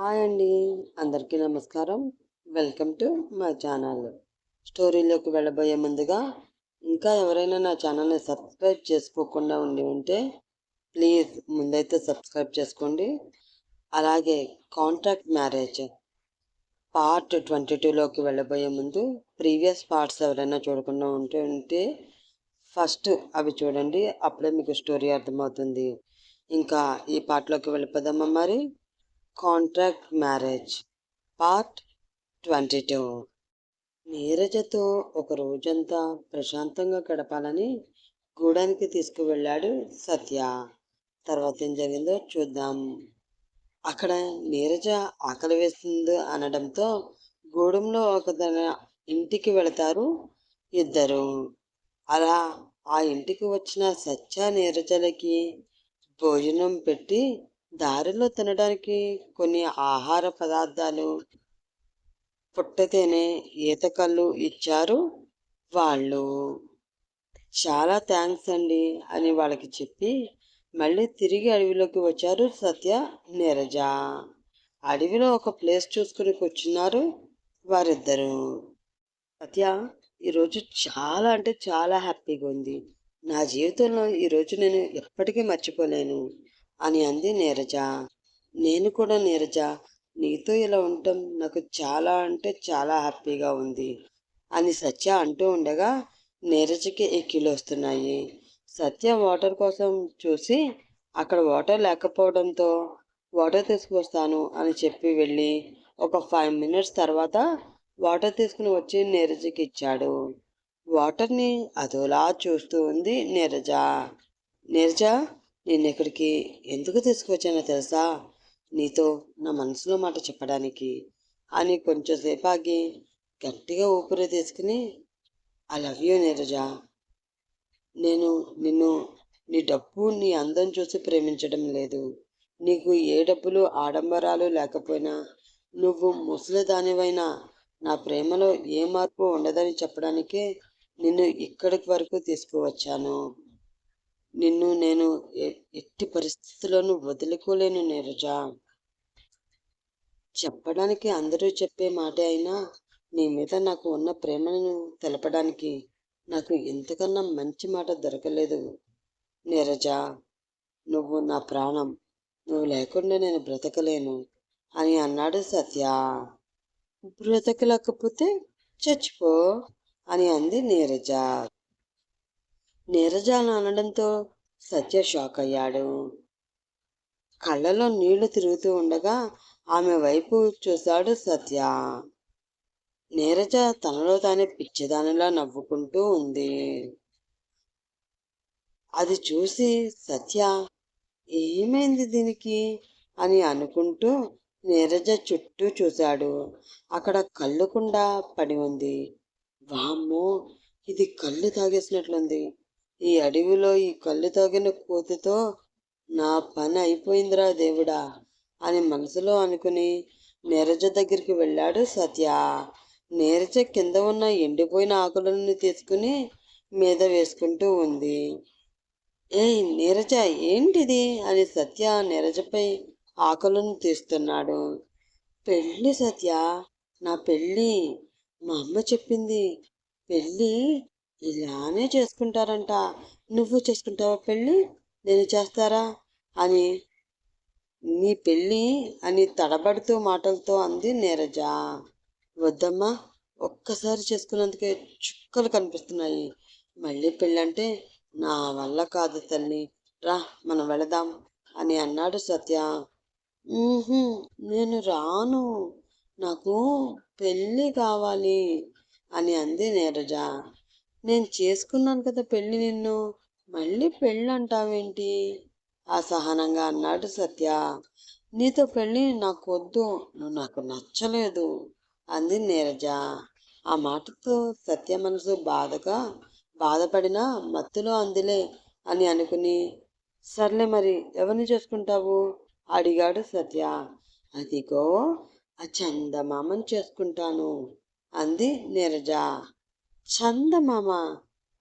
Hi అండి. అందరికీ నమస్కారం. Welcome to my channel. స్టోరీలోకి వెళ్ళబోయే ముందుగా ఇంకా ఎవరైనా నా ఛానల్ని సబ్స్క్రైబ్ చేసుకోకుండా ఉండి ఉంటే ప్లీజ్ ముందైతే సబ్స్క్రైబ్ చేసుకోండి. అలాగే కాంట్రాక్ట్ మ్యారేజ్ పార్ట్ ట్వంటీ టూలోకి వెళ్ళబోయే ముందు ప్రీవియస్ పార్ట్స్ ఎవరైనా చూడకుండా ఉంటే ఉంటే ఫస్ట్ అవి చూడండి. అప్పుడే మీకు స్టోరీ అర్థమవుతుంది. ఇంకా ఈ పాటలోకి వెళ్ళిపోదామా మరి? Contract marriage. Part twenty two. నీరజతో ఒక రోజంతా ప్రశాంతంగా గడపాలని గూడానికి తీసుకువెళ్ళాడు సత్య. తర్వాత ఏం జరిగిందో చూద్దాం. అక్కడ నీరజ ఆకలి వేస్తుంది అనడంతో గూడెంలో ఒక ఇంటికి వెళతారు ఇద్దరు. అలా ఆ ఇంటికి వచ్చిన సత్య నీరజలకి భోజనం పెట్టి దారిలో తినడానికి కొన్ని ఆహార పదార్థాలు పుట్టతేనే ఈతకళ్ళు ఇచ్చారు వాళ్ళు. చాలా థ్యాంక్స్ అండి అని వాళ్ళకి చెప్పి మళ్ళీ తిరిగి అడవిలోకి వచ్చారు సత్య నీరజ. అడవిలో ఒక ప్లేస్ చూసుకుని కూర్చున్నారు వారిద్దరు. సత్య ఈరోజు చాలా అంటే చాలా హ్యాపీగా ఉంది. నా జీవితంలో ఈరోజు నేను ఎప్పటికీ మర్చిపోలేను. అని అంది నీరజ. నేను కూడా నీరజ నీతో ఇలా ఉండటం నాకు చాలా అంటే చాలా హ్యాపీగా ఉంది అని సత్య అంటూ ఉండగా నీరజకి ఎక్కిలు వస్తున్నాయి. సత్య వాటర్ కోసం చూసి అక్కడ వాటర్ లేకపోవడంతో వాటర్ తీసుకువస్తాను అని చెప్పి వెళ్ళి ఒక ఫైవ్ మినిట్స్ తర్వాత వాటర్ తీసుకుని వచ్చి నీరజకి ఇచ్చాడు. వాటర్ని అదోలా చూస్తూ ఉంది నీరజ. నీరజ నేను ఇక్కడికి ఎందుకు తీసుకువచ్చానో తెలుసా? నీతో నా మనసులో మాట చెప్పడానికి. అని కొంచెంసేపు ఆగి గట్టిగా ఊపిరి తీసుకుని ఐ లవ్ యూ నీరజ. నేను నిన్ను నీ డబ్బు నీ అందం చూసి ప్రేమించడం లేదు. నీకు ఏ డబ్బులు ఆడంబరాలు లేకపోయినా నువ్వు ముసలిదానివైనా నా ప్రేమలో ఏ మార్పు ఉండదని చెప్పడానికే నిన్ను ఇక్కడికి వరకు తీసుకువచ్చాను. నిన్ను నేను ఎట్టి పరిస్థితుల్లోనూ వదులుకోలేను నీరజా. చెప్పడానికి అందరూ చెప్పే మాటే అయినా నీ మీద నాకు ఉన్న ప్రేమను తెలపడానికి నాకు ఎంతకన్నా మంచి మాట దొరకలేదు నీరజా. నువ్వు నా ప్రాణం నువ్వు లేకుండా నేను బ్రతకలేను అని అన్నాడు సత్య. బ్రతకలేకపోతే చచ్చిపో అని అంది నీరజ. నీరజ అనడంతో సత్య షాక్ అయ్యాడు. కళ్ళలో నీళ్ళు తిరుగుతూ ఉండగా ఆమె వైపు చూశాడు సత్య. నీరజ తనలో తానే పిచ్చిదానిలా నవ్వుకుంటూ ఉంది. అది చూసి సత్య ఏమైంది దీనికి? అని అనుకుంటూ నీరజ చుట్టూ చూశాడు. అక్కడ కళ్ళుకుండా పడి ఉంది. వామ్మో ఇది కళ్ళు తాగేసినట్లుంది. ఈ అడవిలో ఈ కళ్ళు తగిన కోతితో నా పని అయిపోయిందిరా దేవుడా అని మనసులో అనుకుని నీరజ దగ్గరికి వెళ్ళాడు సత్య. నీరజ కింద ఉన్న ఎండిపోయిన ఆకులను తీసుకుని మీద వేసుకుంటూ ఉంది. ఏ నీరజ ఏంటిది? అని సత్య నీరజపై ఆకులను తీస్తున్నాడు. పెళ్ళి సత్య నా పెళ్ళి మా అమ్మ చెప్పింది పెళ్ళి ఇలానే చేసుకుంటారంట. నువ్వు చేసుకుంటావా పెళ్ళి? నేను చేస్తారా? అని. నీ పెళ్ళి? అని తడబడుతూ మాటలతో అంది నీరజ. వద్దమ్మా ఒక్కసారి చేసుకున్నందుకే చుక్కలు కనిపిస్తున్నాయి. మళ్ళీ పెళ్ళంటే నా వల్ల కాదు తల్లి. రా మనం వెళదాం అని అన్నాడు సత్య. నేను రాను. నాకు పెళ్ళి కావాలి అని అంది నీరజ. నేను చేసుకున్నాను కదా పెళ్ళి నిన్ను. మళ్ళీ పెళ్ళి అంటావేంటి అసహనంగా అన్నాడు సత్య. నీతో పెళ్ళి నాకు వద్దు నువ్వు నాకు నచ్చలేదు. అంది నీరజ. ఆ మాటతో సత్య మనసు బాధగా బాధపడినా మత్తులో అందిలే అని అనుకుని సర్లే మరి ఎవరిని చేసుకుంటావు? అడిగాడు సత్య. అదిగో ఆ చందమామని చేసుకుంటాను అంది నీరజ. చందమామ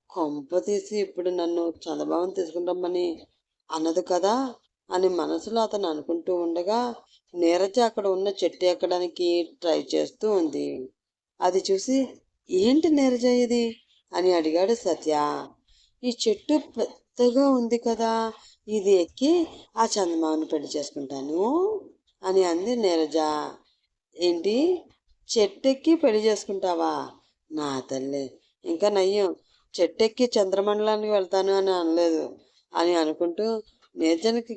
కొంప తీసి ఇప్పుడు నన్ను చందమామని తీసుకుంటామని అన్నది కదా అని మనసులో అతను అనుకుంటూ ఉండగా నీరజ అక్కడ ఉన్న చెట్టు ఎక్కడానికి ట్రై చేస్తూ ఉంది. అది చూసి ఏంటి నీరజ ఇది? అని అడిగాడు సత్య. ఈ చెట్టు పెద్దగా ఉంది కదా ఇది ఎక్కి ఆ చందమామని పెళ్ళి చేసుకుంటాను అని అంది నీరజ. ఏంటి? చెట్టెక్కి పెళ్ళి చేసుకుంటావా? నా తల్లి ఇంకా నయ్యం చెట్టెక్కి చంద్రమండలానికి వెళ్తాను అని అనలేదు అని అనుకుంటూ నీరజనకి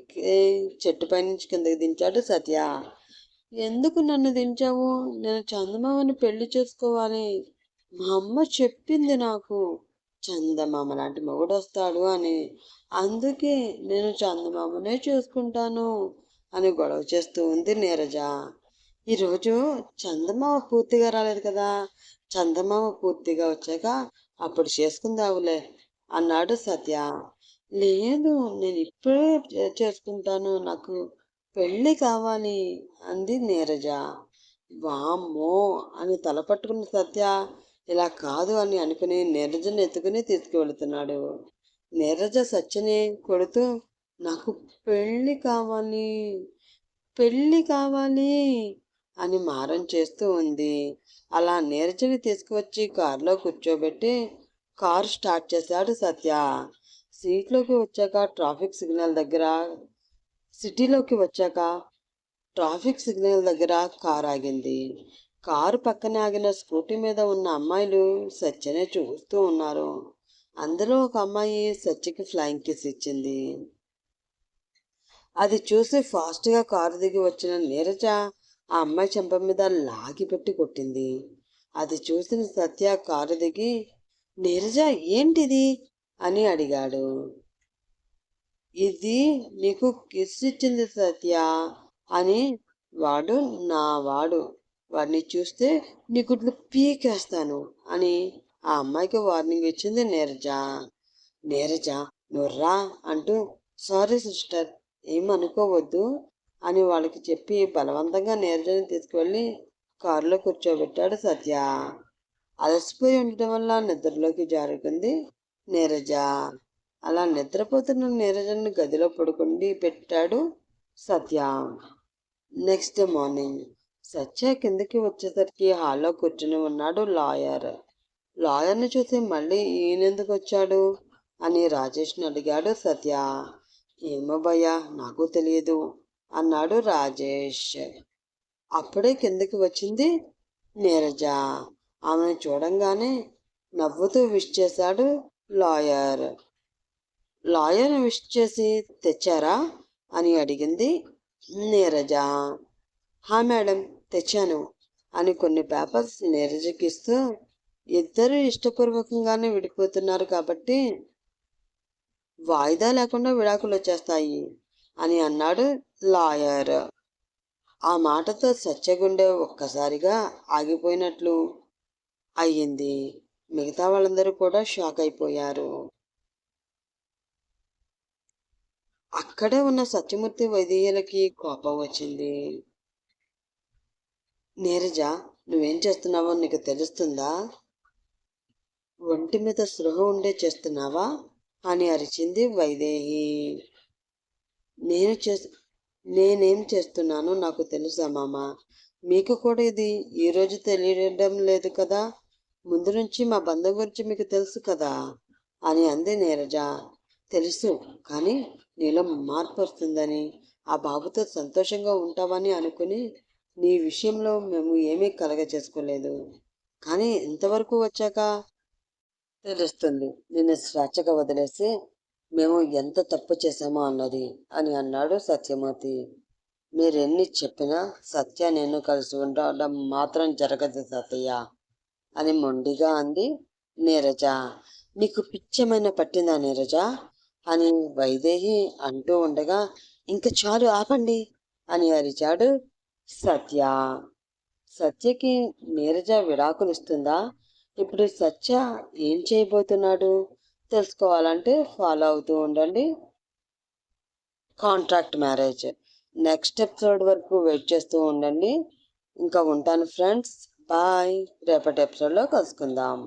చెట్టు పైనుంచి కిందకి దించాడు సత్య. ఎందుకు నన్ను దించావు? నేను చందమామని పెళ్ళి చేసుకోవాలి. మా అమ్మ చెప్పింది నాకు. చందమామ లాంటి మొగుడు వస్తాడు అని. అందుకే నేను చందమామనే చేసుకుంటాను అని గొడవ చేస్తూ ఉంది నీరజ. ఈరోజు చందమామ పూర్తిగా రాలేదు కదా. చందమామ పూర్తిగా వచ్చాక అప్పుడు చేసుకుందావులే అన్నాడు సత్య. లేదు నేను ఇప్పుడే చేసుకుంటాను నాకు పెళ్ళి కావాలి అంది నీరజ. వామ్మో అని తలపట్టుకున్న సత్య ఇలా కాదు అని అనుకుని నీరజను ఎత్తుకుని తీసుకువెళుతున్నాడు. నీరజ సత్యని కొడుతూ నాకు పెళ్ళి కావాలి పెళ్ళి కావాలి అని మారం చేస్తూ ఉంది. అలా నీరజని తీసుకువచ్చి కారులో కూర్చోబెట్టి కారు స్టార్ట్ చేశాడు సత్య. సీట్లోకి వచ్చాక ట్రాఫిక్ సిగ్నల్ దగ్గర సిటీలోకి వచ్చాక ట్రాఫిక్ సిగ్నల్ దగ్గర కారు ఆగింది. కారు పక్కన ఆగిన స్కూటీ మీద ఉన్న అమ్మాయిలు సత్యనే చూస్తూ ఉన్నారు. అందులో ఒక అమ్మాయి సత్యకి ఫ్లయింగ్ కిస్ ఇచ్చింది. అది చూసి ఫాస్ట్గా కారు దిగి వచ్చిన నీరజ ఆ అమ్మాయి చెంప మీద లాగి పెట్టి కొట్టింది. అది చూసిన సత్య కారు దిగి నీరజ ఏంటిది? అని అడిగాడు. ఇది నీకు కిస్ ఇచ్చింది సత్య అని వాడు నా వాడు వాడిని చూస్తే నీ గుడ్లు పీకేస్తాను అని ఆ అమ్మాయికి వార్నింగ్ ఇచ్చింది నీరజ. నీరజ నుర్రా అంటూ సారీ సిస్టర్ ఏమనుకోవద్దు అని వాళ్ళకి చెప్పి బలవంతంగా నీరజని తీసుకువెళ్ళి కారులో కూర్చోబెట్టాడు సత్య. అలసిపోయి ఉండటం వల్ల నిద్రలోకి జారుకుంది నీరజ. అలా నిద్రపోతున్న నీరజను గదిలో పడుకుండి పెట్టాడు సత్య. నెక్స్ట్ మార్నింగ్ సత్య కిందకి వచ్చేసరికి హాల్లో కూర్చుని ఉన్నాడు లాయర్. లాయర్ని చూసి మళ్ళీ ఈయనెందుకు వచ్చాడు అని రాజేష్ని అడిగాడు సత్య. ఏమో భయ్యా నాకు తెలియదు. అన్నాడు రాజేష్. అప్పుడే కిందకి వచ్చింది నీరజ. ఆమెను చూడంగానే నవ్వుతూ విష్ చేశాడు లాయర్. లాయర్ విష్ చేసి తెచ్చారా? అని అడిగింది నీరజ. హా మేడం తెచ్చాను అని కొన్ని పేపర్స్ నీరజకిస్తూ ఇద్దరు ఇష్టపూర్వకంగానే విడిపోతున్నారు కాబట్టి వాయిదా లేకుండా విడాకులు వచ్చేస్తాయి అని అన్నాడు లాయర్. ఆ మాటతో సత్యగుండె ఒక్కసారిగా ఆగిపోయినట్లు అయ్యింది. మిగతా వాళ్ళందరూ కూడా షాక్ అయిపోయారు. అక్కడే ఉన్న సత్యమూర్తి వైద్యులకి కోపం వచ్చింది. నీరజ నువ్వేం చేస్తున్నావో నీకు తెలుస్తుందా? ఒంటి మీద సృహ ఉండే చేస్తున్నావా? అని అరిచింది వైదేహి. నేను చే నేనేం చేస్తున్నానో నాకు తెలుసా మామ. మీకు కూడా ఇది ఈరోజు తెలియడం లేదు కదా. ముందు నుంచి మా బంధం గురించి మీకు తెలుసు కదా అని అంది నీరజ. తెలుసు కానీ నీలో మార్పు వస్తుందని ఆ బాబుతో సంతోషంగా ఉంటావని అనుకుని నీ విషయంలో మేము ఏమీ కలగ చేసుకోలేదు కానీ ఇంతవరకు వచ్చాక తెలుస్తుంది. నిన్ను స్వేచ్ఛగా వదిలేసి మేము ఎంత తప్పు చేశామో అన్నది అని అన్నాడు సత్యమూర్తి. మీరెన్ని చెప్పినా సత్య నేను కలిసి ఉండడం మాత్రం జరగదు సత్య అని మొండిగా అంది నీరజ. నీకు పిచ్చమైన పట్టిందా నీరజ అని వైదేహి అంటూ ఉండగా ఇంక చాలు ఆపండి అని అరిచాడు సత్య. సత్యకి నీరజ విడాకులు ఇస్తుందా ఇప్పుడు సత్య ఏం చేయబోతున్నాడు? తెలుసుకోవాలంటే ఫాలో అవుతూ ఉండండి. కాంట్రాక్ట్ మ్యారేజ్ నెక్స్ట్ ఎపిసోడ్ వరకు వెయిట్ చేస్తూ ఉండండి. ఇంకా ఉంటాను ఫ్రెండ్స్ బాయ్ రేపటి ఎపిసోడ్లో కలుసుకుందాం.